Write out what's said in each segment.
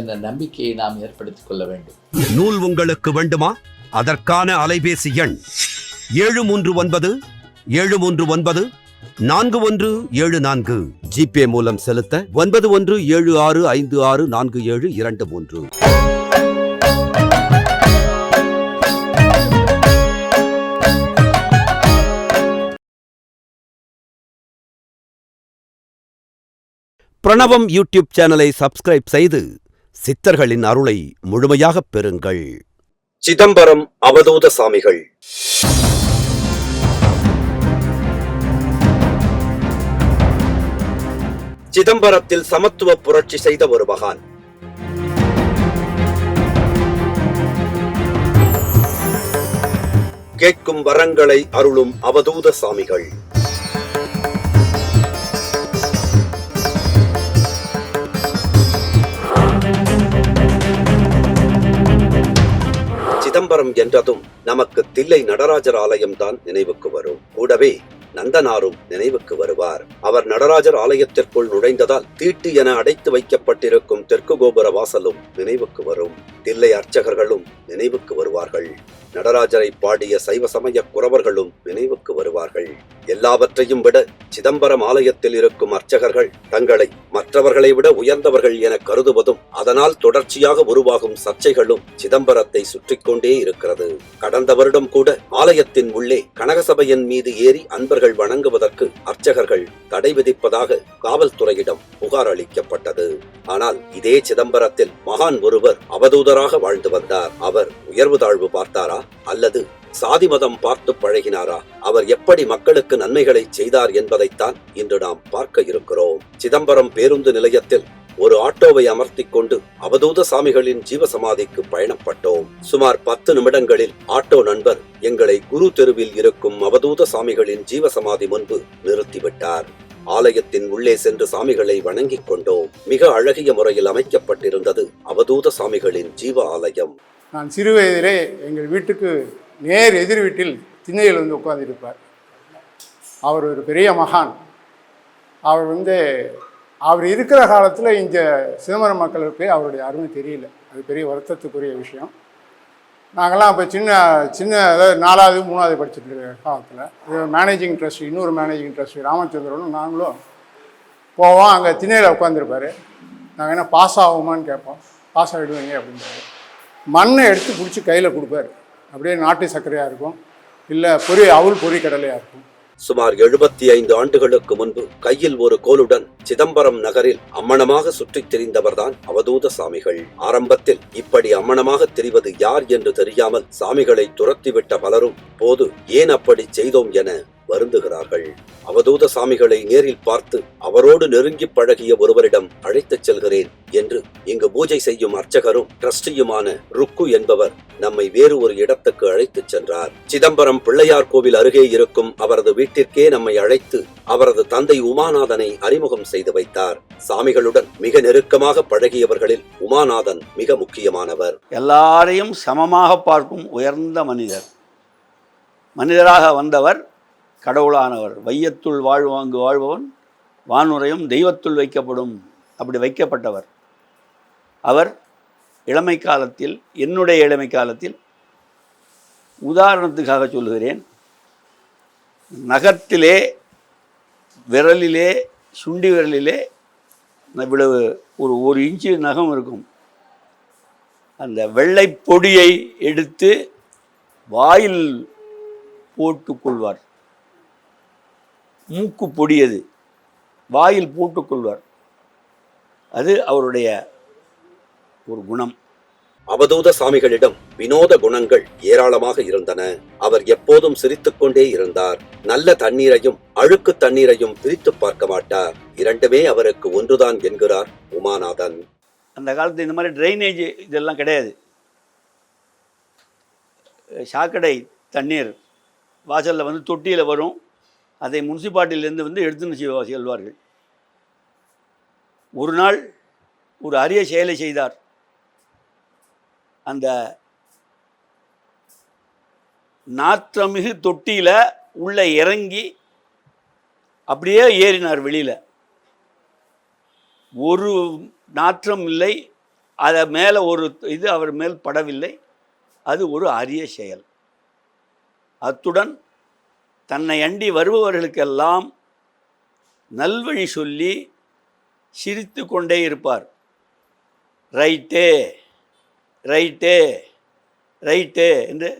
என்ற நம்பிக்கையை நாம் ஏற்படுத்திக் கொள்ள வேண்டும். நூல் உங்களுக்கு வேண்டுமா? அதற்கான அலைபேசி எண் ஏழு மூன்று ஒன்பது ஏழு மூன்று ஒன்பது நான்கு ஒன்று ஏழு நான்கு. ஜிபே மூலம் செலுத்த ஒன்பது ஒன்று ஏழு ஆறு ஐந்து ஆறு நான்கு ஏழு இரண்டு மூன்று. பிரணவம் யூடியூப் சேனலை சப்ஸ்கிரைப் செய்து சித்தர்களின் அருளை முழுமையாகப் பெறுங்கள். சிதம்பரம் அவதூத சாமிகள். சிதம்பரத்தில் சமத்துவ புரட்சி செய்த ஒரு மகான். கேட்கும் வரங்களை அருளும் அவதூத சாமிகள். சிதம்பரம் என்றதும் நமக்கு தில்லை நடராஜர் ஆலயம் தான் நினைவுக்கு வரும். கூடவே நந்தனாரும் நினைவுக்கு வருவார். அவர் நடராஜர் ஆலயத்திற்குள் நுழைந்ததால் தீட்டு என அடைத்து வைக்கப்பட்டிருக்கும் தெற்கு கோபுர வாசலும் நினைவுக்கு வரும். தில்லை அர்ச்சகர்களும் நினைவுக்கு வருவார்கள். நடராஜரை பாடிய சைவ சமய குறவர்களும் நினைவுக்கு வருவார்கள். எல்லாவற்றையும் விட சிதம்பரம் ஆலயத்தில் இருக்கும் அர்ச்சகர்கள் தங்களை மற்றவர்களை விட உயர்ந்தவர்கள் என கருதுவதும் அதனால் தொடர்ச்சியாக உருவாகும் சர்ச்சைகளும் சிதம்பரத்தை சுற்றி கொண்டே இருக்கிறது. கடந்த வருடம் கூட ஆலயத்தின் உள்ளே கனகசபையின் மீது ஏறி அன்பர்கள் வணங்குவதற்கு அர்ச்சகர்கள் தடை விதிப்பதாக காவல்துறையிடம் புகார் அளிக்கப்பட்டது. ஆனால் இதே சிதம்பரத்தில் மகான் ஒருவர் அவதூதராக வாழ்ந்து வந்தார். அவர் உயர்வு தாழ்வு பார்த்தாரா? அல்லது சாதி மதம் பார்த்து பழகினாரா? அவர் எப்படி மக்களுக்கு நன்மைகளை செய்தார் என்பதைத்தான் இன்று நாம் பார்க்க இருக்கிறோம். சிதம்பரம் பேருந்து நிலையத்தில் ஒரு ஆட்டோவை அமர்த்தி கொண்டு அவதூத சாமிகளின் ஜீவசமாதிக்கு பயணப்பட்டோம். சுமார் பத்து நிமிடங்களில் ஆட்டோ நண்பர் எங்களை குரு தெருவில் இருக்கும் அவதூத சாமிகளின் ஜீவசமாதி முன்பு நிறுத்திவிட்டார். ஆலயத்தின் உள்ளே சென்று சாமிகளை வணங்கிக் கொண்டோம். மிக அழகிய முறையில் அமைக்கப்பட்டிருந்தது அவதூத சாமிகளின் ஜீவ ஆலயம். நான் சிறு வயதிலே எங்கள் வீட்டுக்கு நேர் எதிர் வீட்டில் திண்ணையில் வந்து உட்கார்ந்துருப்பார். அவர் ஒரு பெரிய மகான். அவர் வந்து அவர் இருக்கிற காலத்தில் இந்த சிதம்பரம் மக்களுக்கு அவருடைய அருமை தெரியல. அது பெரிய வருத்தத்துக்குரிய விஷயம். நாங்கள்லாம் அப்போ சின்ன சின்ன அதாவது நாலாவது மூணாவது படிச்சுட்டு இருக்கிற காலத்தில் மேனேஜிங் ட்ரஸ்ட் இன்னொரு மேனேஜிங் ட்ரஸ்ட் ராமச்சந்திரனும் நாங்களும் போவோம். அங்கே திண்ணையில் உட்காந்துருப்பார் நாங்கள் என்ன பாஸ் ஆகுமான்னு கேட்போம். பாஸ் ஆகிடுவீங்க அப்படின்றாரு மண்ணை எடுத்து பிடிச்சி கையில் கொடுப்பாரு. அப்படியே நாட்டு சர்க்கரையாக இருக்கும். இல்லை பொறி அவுள் பொறி கடலையாக இருக்கும். சுமார் எழுபத்தி ஐந்து ஆண்டுகளுக்கு முன்பு கையில் ஒரு கோலுடன் சிதம்பரம் நகரில் அம்மணமாக சுற்றித் திரிந்தவர்தான் அவதூத சாமிகள். ஆரம்பத்தில் இப்படி அம்மணமாக தெரிவது யார் என்று தெரியாமல் சாமிகளை துரத்திவிட்ட பலரும் போது ஏன் அப்படி செய்தோம் என வருந்துகிறார்கள். அவதூத சாமிகளை நேரில் பார்த்து அவரோடு நெருங்கி பழகிய ஒருவரிடம் அழைத்துச் செல்கிறேன் என்று இங்கு பூஜை செய்யும் அர்ச்சகரும் ட்ரஸ்டியுமான ருக்கு என்பவர் நம்மை வேறு ஒரு இடத்துக்கு அழைத்துச் சென்றார். சிதம்பரம் பிள்ளையார் கோவில் அருகே இருக்கும் அவரது வீட்டிற்கே நம்மை அழைத்து அவரது தந்தை உமாநாதனை அறிமுகம் செய்து வைத்தார். சாமிகளுடன் மிக நெருக்கமாக பழகியவர்களில் உமாநாதன் மிக முக்கியமானவர். எல்லாரையும் சமமாக பார்க்கும் உயர்ந்த மனிதர். மனிதராக வந்தவர் கடவுளானவர். வையத்துள் வாழ்வாங்கு வாழ்பவன் வானுரையும் தெய்வத்துள் வைக்கப்படும். அப்படி வைக்கப்பட்டவர். அவர் இளமை காலத்தில் என்னுடைய இளமை காலத்தில் உதாரணத்துக்காக சொல்கிறேன் நகத்திலே விரலிலே சுண்டி விரலிலே இவ்வளவு ஒரு ஒரு இன்ச்சு நகம் இருக்கும். அந்த வெள்ளை பொடியை எடுத்து வாயில் போட்டுக்கொள்வார் மூக்கு பொடியது. வாயில் போட்டுக்கொள்வார் அது அவருடைய ஒரு குணம். அவதூத சாமிகளிடம் வினோத குணங்கள் ஏராளமாக இருந்தன. அவர் எப்போதும் சிரித்துக் கொண்டே இருந்தார். நல்ல தண்ணீரையும் அழுக்கு தண்ணீரையும் பிரித்து பார்க்க மாட்டார். இரண்டுமே அவருக்கு ஒன்றுதான் என்கிறார் உமாநாதன். அந்த காலத்து இந்த மாதிரி ட்ரைனேஜ் இதெல்லாம் கிடையாது. சாக்கடை தண்ணீர் வாசலில் வந்து தொட்டியில் வரும். அதை முனிசிபாலிட்டியிலேருந்து வந்து எடுத்துன்னு செல்வார்கள். ஒரு நாள் ஒரு அரிய செயலை செய்தார். அந்த நாற்றமிகு தொட்டியில் உள்ள இறங்கி அப்படியே ஏறினார் வெளியில். ஒரு நாற்றம் இல்லை அதை மேலே ஒரு இது அவர் மேல் படவில்லை அது ஒரு அரிய செயல். அத்துடன் தன்னை அண்டி வருபவர்களுக்கெல்லாம் நல்வழி சொல்லி சிரித்து கொண்டே இருப்பார். ரைட்டே ரைட்டே ரைட்டே என்று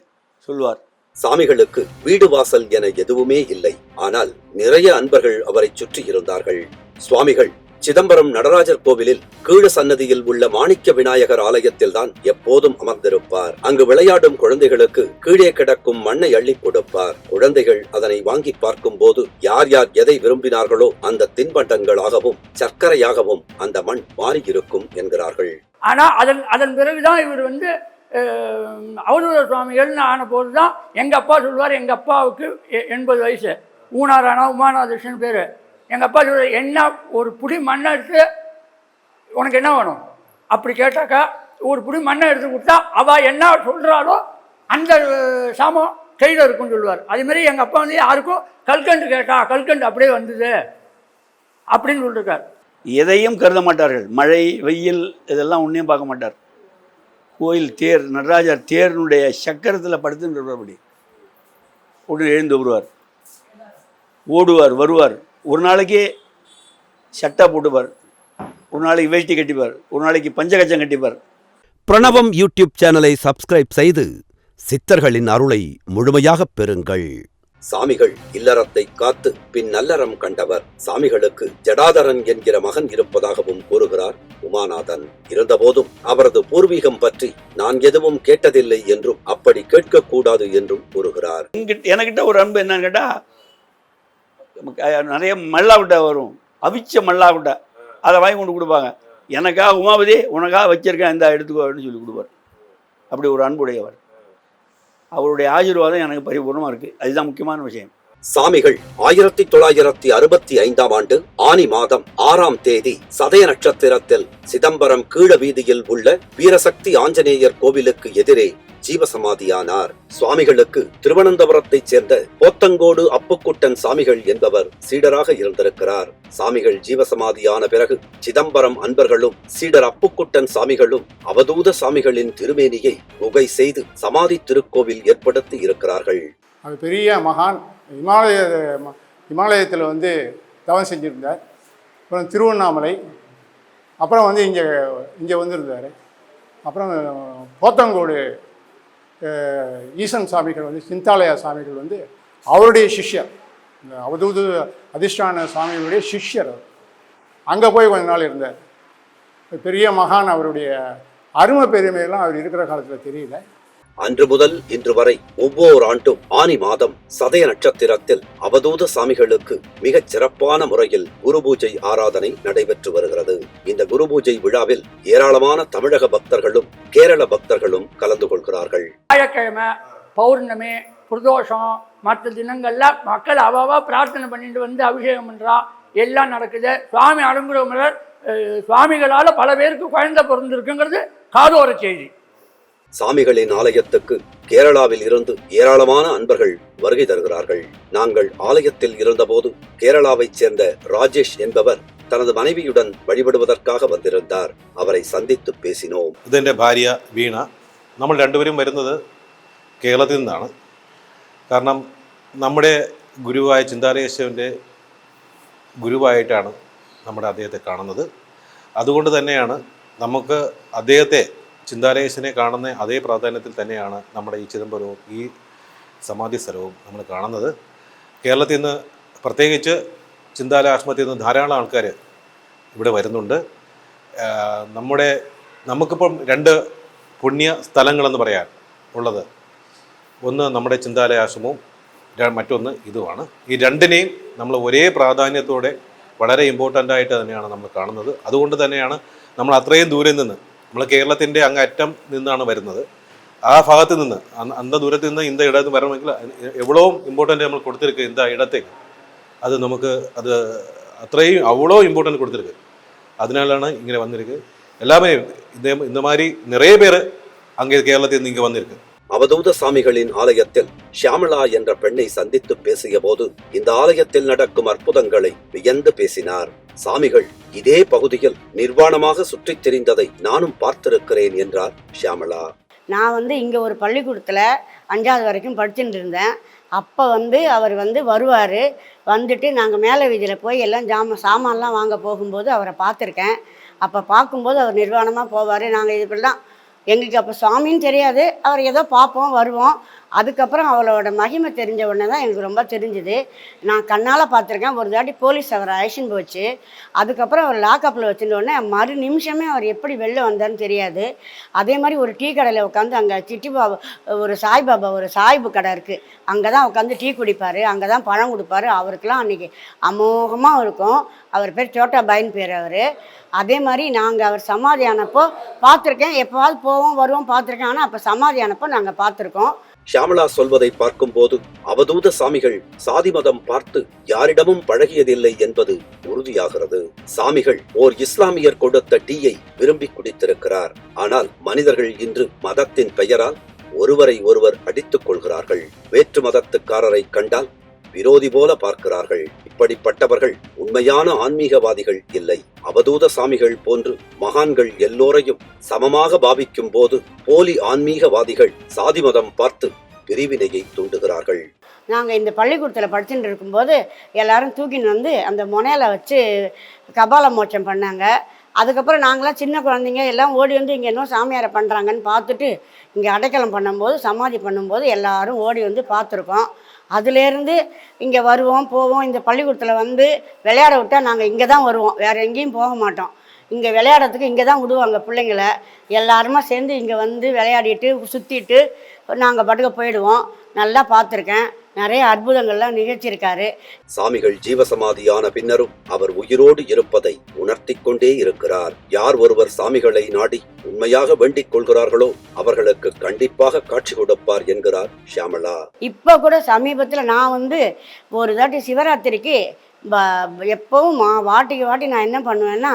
சொல்வார். சாமிகளுக்கு வீடு வாசல் என எதுவுமே இல்லை. ஆனால் நிறைய அன்பர்கள் அவரை சுற்றி இருந்தார்கள். சுவாமிகள் சிதம்பரம் நடராஜர் கோவிலில் கீழ சன்னதியில் உள்ள மாணிக்க விநாயகர் ஆலயத்தில் தான் எப்போதும் அமர்ந்திருப்பார். அங்கு விளையாடும் குழந்தைகளுக்கு கீழே கிடக்கும் மண்ணை அள்ளி கொடுப்பார். குழந்தைகள் அதனை வாங்கி பார்க்கும் போது யார் யார் எதை விரும்பினார்களோ அந்த தின்பண்டங்களாகவும் சர்க்கரையாகவும் அந்த மண் மாறியிருக்கும் என்கிறார்கள். ஆனால் அதன் அதன் பிறகுதான் இவர் வந்து அவதூத சுவாமிகள்னு ஆன போது தான் எங்கள் அப்பா சொல்லுவார் எங்கள் அப்பாவுக்கு எ- எண்பது வயசு. ஊனாரானா உமாநாதர்ஷன் பேர். எங்கள் அப்பா சொல்ற என்ன ஒரு புடி மண்ணை எடுத்து உனக்கு என்ன வேணும்? அப்படி கேட்டாக்கா ஒரு புடி மண்ணை எடுத்து கொடுத்தா அவள் என்ன சொல்கிறாளோ அந்த சாமம் கையில் இருக்கும்னு சொல்லுவார். அதுமாரி எங்கள் அப்பா வந்து யாருக்கும் கல்கண்டு கேட்டா கல்கண்டு அப்படியே வந்தது அப்படின்னு சொல்லியிருக்கார் எதையும் கருத மாட்டார்கள். மழை வெயில் இதெல்லாம் ஒன்றையும் பார்க்க மாட்டார். கோயில் தேர் நடராஜர் தேரினுடைய சக்கரத்தில் படுத்துன்னு இருப்பார் உடனே எழுந்து வருவார் ஓடுவார் வருவார். ஒரு நாளைக்கு சட்டை போட்டுப்பார். ஒரு நாளைக்கு வேஷ்டி கட்டிப்பார். ஒரு நாளைக்கு பஞ்சகச்சம் கட்டிப்பார். பிரணவம் யூடியூப் சேனலை சப்ஸ்கிரைப் செய்து சித்தர்களின் அருளை முழுமையாகப் பெறுங்கள். சாமிகள் இல்லறத்தை காத்து பின் நல்லறம் கண்டவர். சாமிகளுக்கு ஜடாதரன் என்கிற மகன் இருப்பதாகவும் கூறுகிறார் உமாநாதன். இருந்தபோதும் அவரது பூர்வீகம் பற்றி நான் எதுவும் கேட்டதில்லை என்றும் அப்படி கேட்கக்கூடாது என்றும் கூறுகிறார். என்கிட்ட எனக்கிட்ட ஒரு அன்பு என்னன்னு கேட்டால் நிறைய மல்லாவிட்டை வரும். அவிச்ச மல்லாவிட்டை அதை வாங்கி கொண்டு கொடுப்பாங்க. எனக்கா உமாபதி உனக்காக வச்சிருக்கேன் இந்த எடுத்துக்கோ அப்படின்னு சொல்லி கொடுப்பார். அப்படி ஒரு அன்புடையவர். அவருடைய ஆசீர்வாதம் எனக்கு பரிபூர்ணமாக இருக்குது அதுதான் முக்கியமான விஷயம். சாமிகள் ஆயிரத்தி தொள்ளாயிரத்தி அறுபத்தி ஐந்தாம் ஆண்டு ஆனி மாதம் ஆறாம் தேதி சதய நட்சத்திரத்தில் சிதம்பரம் கீழ வீதியில் உள்ள வீரசக்தி ஆஞ்சநேயர் கோவிலுக்கு எதிரே ஜீவசமாதியானார். சுவாமிகளுக்கு திருவனந்தபுரத்தைச் சேர்ந்த போத்தங்கோடு அப்புக்குட்டன் சாமிகள் என்பவர் சீடராக இருந்திருக்கிறார். சாமிகள் ஜீவசமாதியான பிறகு சிதம்பரம் அன்பர்களும் சீடர் அப்புக்குட்டன் சாமிகளும் அவதூத சாமிகளின் திருமேனியை குகை செய்து சமாதி திருக்கோவில் ஏற்படுத்தி இருக்கிறார்கள். அவர் பெரிய மகான். இமாலய இமாலயத்தில் வந்து தவம் செஞ்சுருந்தார். அப்புறம் திருவண்ணாமலை அப்புறம் வந்து இங்கே இங்கே வந்திருந்தார். அப்புறம் போத்தங்கோடு ஈசன் சாமிகள் வந்து சிந்தாலயா சாமிகள் வந்து அவருடைய சிஷ்யர். இந்த அவதூது அதிர்ஷ்டான சாமிகளுடைய சிஷ்யர் அங்கே போய் கொஞ்ச நாள் இருந்தார். பெரிய மகான் அவருடைய அருமை பெருமையெல்லாம் அவர் இருக்கிற காலத்தில் தெரியல. அன்று முதல் இன்று வரை ஒவ்வொரு ஆண்டும் ஆனி மாதம் சதய நட்சத்திரத்தில் அவதூத சாமிகளுக்கு மிகச் சிறப்பான முறையில் குரு பூஜை ஆராதனை நடைபெற்று வருகிறது. இந்த குரு பூஜை விழாவில் ஏராளமான தமிழக பக்தர்களும் கேரள பக்தர்களும் கலந்து கொள்கிறார்கள். வியாழக்கிழமை பௌர்ணமி பிரதோஷம் மற்ற தினங்கள்ல மக்கள் அவாவா பிரார்த்தனை பண்ணிட்டு வந்து அபிஷேகம் பண்றா எல்லாம் நடக்குது. சுவாமி அனுங்குறவங்களர் சுவாமிகளால் பல பேருக்கு குழந்தை பிறந்திருக்குங்கிறது காதோர செய்தி. சாமிகளின் ஆலயத்துக்கு கேரளாவில் இருந்து ஏராளமான அன்பர்கள் வருகை தருகிறார்கள் நாங்கள் ஆலயத்தில் இருந்தபோது கேரளாவைச் சேர்ந்த ராஜேஷ் என்பவர் தனது மனைவியுடன் வழிபடுவதற்காக வந்திருந்தார் அவரை சந்தித்து பேசினோம் ഇതെൻ്റെ ഭാര്യ വീണ നമ്മൾ രണ്ടുപേരും വരുന്നത് കേരളത്തിൽ നിന്നാണ് കാരണം നമ്മുടെ ഗുരുവായ ചിന്താരേശ്വരൻ്റെ ഗുരുവായിട്ടാണ് നമ്മുടെ അദ്ദേഹത്തെ കാണുന്നത് അതുകൊണ്ട് തന്നെയാണ് നമുക്ക് അദ്ദേഹത്തെ ചിന്താരേശനെ കാണുന്ന അതേ പ്രാധാന്യത്തിൽ തന്നെയാണ് നമ്മുടെ ഈ ചിദംബരവും ഈ സമാധി സ്ഥലവും നമ്മൾ കാണുന്നത്. കേരളത്തിൽ നിന്ന് പ്രത്യേകിച്ച് ചിന്താല ആശ്രമത്തിൽ നിന്ന് ധാരാളം ആൾക്കാർ ഇവിടെ വരുന്നുണ്ട്. നമ്മുടെ നമുക്കിപ്പം രണ്ട് പുണ്യ സ്ഥലങ്ങളെന്ന് പറയാൻ ഉള്ളത്. ഒന്ന് നമ്മുടെ ചിന്താലയ ആശ്രമവും മറ്റൊന്ന് ഇതുമാണ്. ഈ രണ്ടിനെയും നമ്മൾ ഒരേ പ്രാധാന്യത്തോടെ വളരെ ഇമ്പോർട്ടന്റ് ആയിട്ട് തന്നെയാണ് നമ്മൾ കാണുന്നത്. അതുകൊണ്ട് തന്നെയാണ് നമ്മൾ അത്രയും ദൂരെ നിന്ന് നമ്മൾ കേരളത്തിന്റെ അങ്ങറ്റം നിന്നാണ് വരുന്നത്. ആ ഭാഗത്ത് നിന്ന് അന്ത ദൂരത്ത് നിന്ന് ഇന്ത ഇടത്ത് വരണമെങ്കിൽ എവ്വളവും ഇമ്പോർട്ടന്റ് നമ്മൾ കൊടുത്തിരിക്കുക ഇന്ത ഇടത്തേക്ക്. അത് നമുക്ക് അത് അത്രയും അவ்வளோ ഇമ്പോർട്ടന്റ് കൊടുത്തിരിക്കുക. അതിനാലാണ് ഇങ്ങനെ വന്നിരിക്കുക. எல்லாமே இந்த இந்த നിറയെ நிறைய பேர் കേരളത്തിൽ നിന്ന് இங்கே வந்திருக்கு அவதூத சாமிகளின் ആലയത്തിൽ ശ്യാമള എന്ന பெண்ணை சந்தித்து பேசிய போது இந்த ആലയത്തിൽ നടക്കും അത്ഭുതങ്ങളെ வியந்து பேசினார் சாமிகள் இதே பகுதியில் நிர்வாணமாக சுற்றித் தெரிந்ததை நானும் பார்த்திருக்கிறேன் என்றார் ஷியாமளா நான் வந்து இங்கே ஒரு பள்ளிக்கூடத்தில் அஞ்சாவது வரைக்கும் படிச்சுட்டு இருந்தேன். அப்போ வந்து அவர் வந்து வருவார். வந்துட்டு நாங்கள் மேலே வீதியில் போய் எல்லாம் ஜாம சாமான்லாம் வாங்க போகும்போது அவரை பார்த்துருக்கேன். அப்போ பார்க்கும்போது அவர் நிர்வாணமாக போவார். நாங்கள் இப்படிலாம் எங்களுக்கு அப்போ சுவாமின்னு தெரியாது. அவர் ஏதோ பார்ப்போம் வருவோம். அதுக்கப்புறம் அவளோட மகிமை தெரிஞ்ச உடனே தான் எனக்கு ரொம்ப தெரிஞ்சுது. நான் கண்ணால் பார்த்துருக்கேன். ஒரு தாட்டி போலீஸ் அவரை அழைச்சின்னு போச்சு. அதுக்கப்புறம் அவர் லாக்கப்பில் வச்சுட்டு உடனே மறு நிமிஷமே அவர் எப்படி வெளில வந்தார்னு தெரியாது. அதே மாதிரி ஒரு டீ கடையில் உட்காந்து அங்கே சிட்டி பாபா ஒரு சாய்பாபா ஒரு சாய்பு கடை இருக்குது அங்கே தான் உட்காந்து டீ குடிப்பார். அங்கே தான் பழம் கொடுப்பாரு. அவருக்கெல்லாம் அன்றைக்கி அமோகமாக இருக்கும். அவர் பேர் சோட்டா பாயின்னு பேர் அவர். அதே மாதிரி நாங்கள் அவர் சமாதியானப்போ பார்த்துருக்கேன். எப்போவாவது போவோம் வருவோம் பார்த்துருக்கேன். ஆனால் அப்போ சமாதியானப்போ நாங்கள் பார்த்துருக்கோம். ஷியாமலா சொல்வதை பார்க்கும்போது அவதூத சாமிகள் சாதி மதம் பார்த்து யாரிடமும் பழகியதில்லை என்பது உறுதியாகிறது. சாமிகள் ஓர் இஸ்லாமியர் கொடுத்த டீயை விரும்பி குடித்திருக்கிறார். ஆனால் மனிதர்கள் இன்று மதத்தின் பெயரால் ஒருவரை ஒருவர் அடித்துக் கொள்கிறார்கள். வேற்று மதத்துக்காரரை கண்டால் விரோதி போல பார்க்கிறார்கள். இப்படிப்பட்டவர்கள் உண்மையான ஆன்மீகவாதிகள் இல்லை. அவதூத சாமிகள் போன்று மகான்கள் எல்லோரையும் சமமாக பாவிக்கும் போது போலி ஆன்மீகவாதிகள் சாதி மதம் பார்த்து பிரிவினையை தூண்டுகிறார்கள். நாங்கள் இந்த பள்ளிக்கூடத்தில் படிச்சுட்டு இருக்கும்போது எல்லாரும் தூக்கின்னு வந்து அந்த முனையில வச்சு கபால மோட்சம் பண்ணாங்க. அதுக்கப்புறம் நாங்களாம் சின்ன குழந்தைங்க எல்லாம் ஓடி வந்து இங்கே என்ன சாமியாரை பண்ணுறாங்கன்னு பார்த்துட்டு இங்கே அடைக்கலம் பண்ணும்போது சமாதி பண்ணும்போது எல்லாரும் ஓடி வந்து பார்த்துருக்கோம். அதுலேருந்து இங்கே வருவோம் போவோம். இந்த பள்ளிக்கூடத்தில் வந்து விளையாட விட்டால் நாங்கள் இங்கே தான் வருவோம். வேறு எங்கேயும் போக மாட்டோம். இங்கே விளையாடுறதுக்கு இங்கே தான் விடுவாங்க பிள்ளைங்கள. எல்லாருமா சேர்ந்து இங்கே வந்து விளையாடிட்டு சுற்றிட்டு நாங்கள் பாட்டுக்க போயிடுவோம். நல்லா பார்த்துருக்கேன். நிறைய அற்புதங்கள்லாம் நிகழ்ச்சியிருக்காரு சாமிகள் ஜீவசமாதியான பின்னரும் அவர் உயிரோடு இருப்பதை உணர்த்திக் கொண்டே இருக்கிறார். யார் ஒருவர் சாமிகளை நாடி உண்மையாக வேண்டிக் கொள்கிறார்களோ அவர்களுக்கு கண்டிப்பாக காட்சி கொடுப்பார் என்கிறார் ஷியாமளா இப்போ கூட சமீபத்தில் நான் வந்து ஒரு தாட்டி சிவராத்திரிக்கு எப்பவும் வாட்டிக்கு வாட்டி நான் என்ன பண்ணுவேன்னா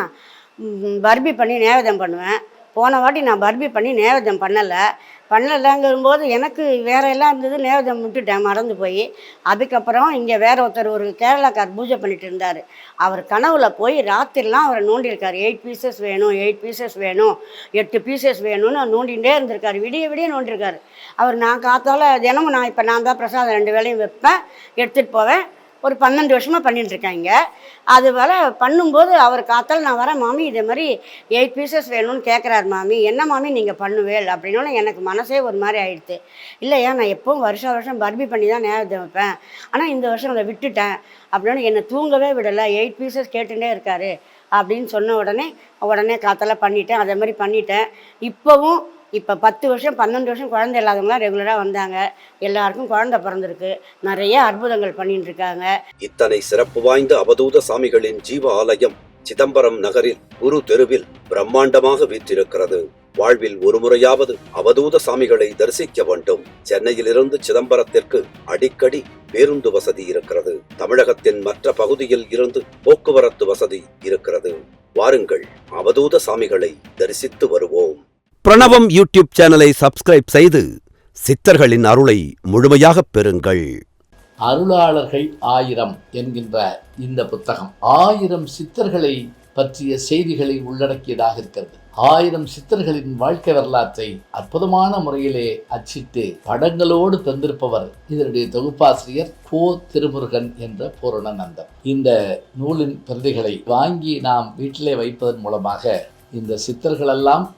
பர்பி பண்ணி நேவேதம் பண்ணுவேன். போன வாட்டி நான் பர்பி பண்ணி நேவேதம் பண்ணலை. பண்ணலைங்கும்போது எனக்கு வேற எல்லாம் இருந்தது நேரத்தை விட்டுட்டேன் மறந்து போய். அதுக்கப்புறம் இங்கே வேற ஒருத்தர் ஒரு கேரளாக்கார் பூஜை பண்ணிட்டு இருந்தார். அவர் கனவுல போய் ராத்திரிலாம் அவரை நோண்டியிருக்கார். எயிட் பீசஸ் வேணும் எயிட் பீசஸ் வேணும் எட்டு பீசஸ் வேணும்னு நோண்டிகிட்டே இருந்திருக்கார். விடிய விடிய நோண்டிருக்காரு அவர் நான் காத்தால தினமும் நான் இப்போ நான் தான் பிரசாதம் ரெண்டு வேலையும் வைப்பேன் எடுத்துகிட்டு போவேன். ஒரு பன்னெண்டு வருஷமாக பண்ணிட்டுருக்காங்க. அது போல் பண்ணும்போது அவர் காத்தால் நான் வரேன் மாமி இதே மாதிரி எயிட் பீசஸ் வேணும்னு கேட்குறாரு மாமி. என்ன மாமி நீங்கள் பண்ணுவேல்? அப்படின்னோடனே எனக்கு மனசே ஒரு மாதிரி ஆயிடுச்சு இல்லையா நான் எப்போவும் வருஷம் வருஷம் பர்பி பண்ணி தான் நேரத்தை வைப்பேன். ஆனால் இந்த வருஷம் அதை விட்டுட்டேன். அப்படின்னு என்னை தூங்கவே விடலை. எயிட் பீசஸ் கேட்டுகிட்டே இருக்காரு. அப்படின்னு சொன்ன உடனே உடனே காத்தால பண்ணிட்டேன். அதே மாதிரி பண்ணிட்டேன். இப்போவும் இப்போ பத்து வருஷம் பன்னெண்டு வருஷம் குழந்தை இல்லாதவங்களாம் ரெகுலராக வந்தாங்க. எல்லாருக்கும் குழந்தை பிறந்திருக்கு. நிறைய அற்புதங்கள் பண்ணிட்டு இருக்காங்க. இத்தனை சிறப்பு வாய்ந்த அவதூத சாமிகளின் ஜீவ ஆலயம் சிதம்பரம் நகரில் குரு தெருவில் பிரம்மாண்டமாக வீற்றிருக்கிறது. வாழ்வில் ஒருமுறையாவது அவதூத சாமிகளை தரிசிக்க வேண்டும். சென்னையிலிருந்து சிதம்பரத்திற்கு அடிக்கடி பேருந்து வசதி இருக்கிறது. தமிழகத்தின் மற்ற பகுதியில் இருந்து போக்குவரத்து வசதி இருக்கிறது. வாருங்கள் அவதூத சாமிகளை தரிசித்து வருவோம். பிரணவம் யூடியூப் சேனலை சப்ஸ்கிரைப் செய்து சித்தர்களின் அருளை முழுமையாகப் பெறுங்கள். அருளாளர்கள் ஆயிரம் என்கின்ற இந்த புத்தகம் ஆயிரம் சித்தர்களை பற்றிய செய்திகளை உள்ளடக்கியதாக இருக்கிறது. ஆயிரம் சித்தர்களின் வாழ்க்கை வரலாற்றை அற்புதமான முறையிலே அச்சிட்டு படங்களோடு தந்திருப்பவர் இதனுடைய தொகுப்பாசிரியர் கோ திருமுருகன் என்ற பூரணநந்தன். இந்த நூலின் பிரதிகளை வாங்கி நாம் வீட்டிலே வைப்பதன் மூலமாக இந்த சித்தர்களெல்லாம்